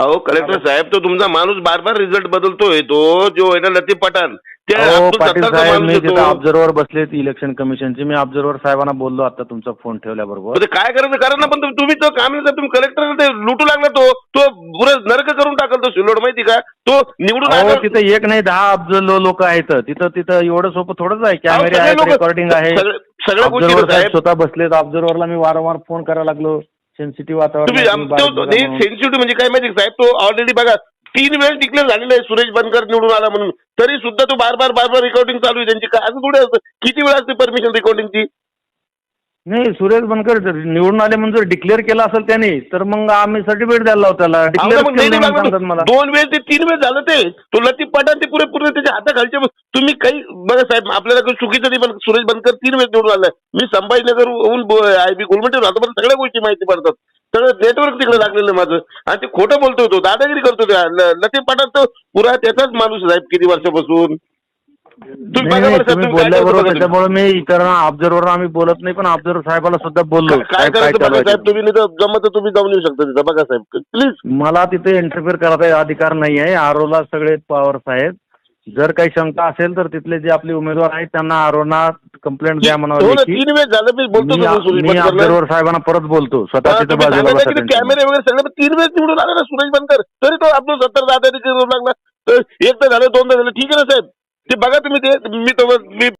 अहो कलेक्टर साहेब तो तुमचा माणूस बार बार रिझल्ट बदलतोय तो जो आहे ना लतीफ पठाण. पाटील साहेब मी आहे तिथं. ऑब्झर्वर बसलेत इलेक्शन कमिशनचे मी ऑब्झर्वर साहेबांना बोललो आता तुमचा फोन ठेवल्याबरोबर. काय करायचं? करा ना पण तुम्ही- तुम्ही तो काम नाही तुम्ही कलेक्टर ते लुटू लागला तो तो पुरं नरक करून टाकल तो सिल्लोड माहिती का? तो निवडून अहो आला- तिथं एक नाही दहा अब्ज लोक आहेत. तिथं तिथं एवढं सोपं थोडंच आहे. अहो, कॅमेरे सगळे आहेत लोकं- रेकॉर्डिंग आहे. सगळे- सगळ्या गोष्टी ऑब्झर्वर साहेब साहेब स्वतः बसलेत. ऑब्झर्वरला मी वारंवार फोन करायला लागलो. सेन्सिटिव्ह वातावरण. सेन्सिटिव्ह म्हणजे काय माहिती साहेब? तो ऑलरेडी बघा तीन वेळेस डिक्लेअर झालेला आहे सुरेश बनकर निवडून आला म्हणून. तरी सुद्धा तो बार बार बार बार रेकॉर्डिंग चालू आहे. त्यांची काय असं थोडे असतं. किती वेळ असते परमिशन रेकॉर्डिंगची नाही सुरेश बनकर जर निवडून आले म्हणून जर डिक्लेअर केला असेल त्याने तर मग आम्ही सर्टिफिकेट द्यायला लावू त्याला. डिक्लेअर मग नाही- नाही लागलं. सांगतात मला. दोन वेळ ते तीन वेळ झालं ते. तो लतीफ पठाण ते पुरे पुरे त्याच्या हाताखालचे तुम्ही काही बघा साहेब आपल्याला काही चुकीचं नाही पण सुरेश बनकर तीन वेळ निवडून आलाय. मी संभाजीनगर आय बी गुलमटी राहतो मला सगळ्या गोष्टी माहिती पडतात. सगळं नेटवर्क तिकडे लागलेलं आहे माझं. आणि ते खोटं बोलतोय तो दादागिरी करतो त्या ल- लतीफ पठाण तर पुरा त्याचाच माणूस आहे साहेब किती वर्षापासून? तुम्ही बघा बरं साहेब तुम्ही तुम्ही काय करता बोलल्याबरोबर बघा तुम्ही. त्याच्यामुळे मी इतरांना ऑब्झर्वर आम्ही बोलत नाही पण ऑब्झर्वर साहेबाला सुद्धा बोललो. काय- साहेब, काय करायचं चालू बघा आहे साहेब? ते. तुम्ही नाही तर जमत तर तुम्ही जाऊन येऊ शकता तिथं. बघा साहेब प्लीज मला तिथे इंटरफेअर करायचा अधिकार नाही आहे. आरोला सगळे पॉवर्स आहेत. जर काही शंका असेल तर तिथले जे आपले उमेदवार आहेत त्यांना आरोना कंप्लेंट द्या हो म्हणावं तीन वेळ झालं मी बोलतो मी तो सुरेश मी बनकरला. ऑब्झर्वर साहेबांना परत बोलतो. स्वतः हा, तिथे तुम्ही बाजूला सांगा बसा की ते त्यांच्या. कॅमेरे वगैरे सगळं तीन वेळेस निवडून आला ना सुरेश बनकर तरी तो आपण सत्तर दादा लागला. तर एक तर झालं दोनदा झालं. ठीक आहे ना साहेब? ते बघा तुम्ही ते मी तो मी